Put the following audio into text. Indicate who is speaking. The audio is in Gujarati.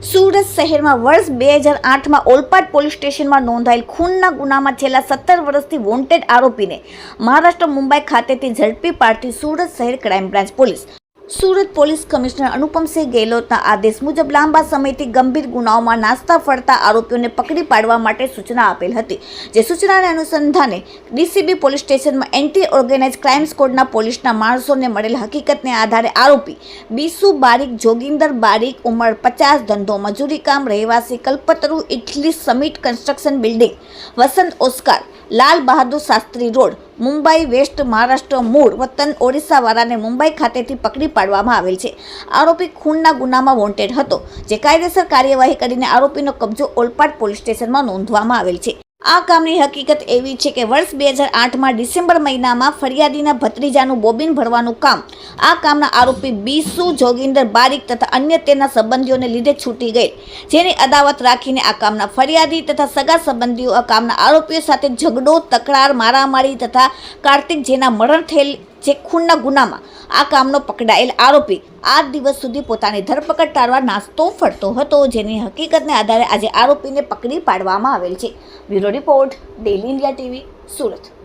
Speaker 1: સુરત શહેરમાં વર્ષ બે હજાર આઠમાં ઓલપાડ પોલીસ સ્ટેશનમાં નોંધાયેલ ખૂનના ગુનામાં છેલ્લા સત્તર વર્ષથી વોન્ટેડ આરોપીને મહારાષ્ટ્ર મુંબઈ ખાતેથી ઝડપી પાડતી સુરત શહેર crime branch police Surat police commissioner Anupamsinh ગેહલોતના આદેશ મુજબ લાંબા સમયથી ગંભીર ગુનાઓમાં નાસ્તા ફરતા આરોપીઓને પકડી પાડવા માટે સૂચના આપેલ હતી. જે સૂચનાને અનુસંધાને ડીસીબી પોલીસ સ્ટેશનમાં એન્ટી ઓર્ગેનાઇઝ ક્રાઇમ સ્કોડના પોલીસના માણસોને મળેલ હકીકતને આધારે આરોપી બીસુ બારીક, જોગિંદર બારીક, ઉંમર પચાસ, ધંધો મજૂરી કામ, રહેવાસી Kalpataru, Italy summit construction building, Vasant Oscar Lal Bahadur Shastri road, Mumbai west Maharashtra મૂળ વતન ઓરિસ્સાવાળાને મુંબઈ ખાતેથી પકડી પાડવામાં આવેલ છે. આરોપી ખૂનના ગુનામાં વોન્ટેડ હતો, જે કાયદેસર કાર્યવાહી કરીને આરોપીનો કબજો ઓલપાડ પોલીસ સ્ટેશનમાં નોંધવામાં આવેલ છે. આ કામની હકીકત એવી છે કે વર્ષ બે હજાર આઠમાં ડિસેમ્બર મહિનામાં ફરિયાદીના ભત્રીજાનું બોબિન ભરવાનું કામ. આ કામના આરોપી બીસુ જોગિંદર બારીક તથા અન્ય તેના સંબંધીઓને લીધે છૂટી ગઈ. જેની અદાવત રાખીને આ કામના ફરિયાદી તથા સગા સંબંધીઓ આ કામના આરોપીઓ સાથે ઝઘડો, તકરાર, મારામારી તથા કાર્તિક જેના મરણ થયેલ જે ખૂનના ગુનામાં આ કામનો પકડાયેલ આરોપી આ દિવસ સુધી પોતાની ધરપકડ ટાળવા નાસ્તો ફરતો હતો. જેની હકીકતને આધારે આજે આરોપીને પકડી પાડવામાં આવેલ છે. Bureau report daily India TV, Surat.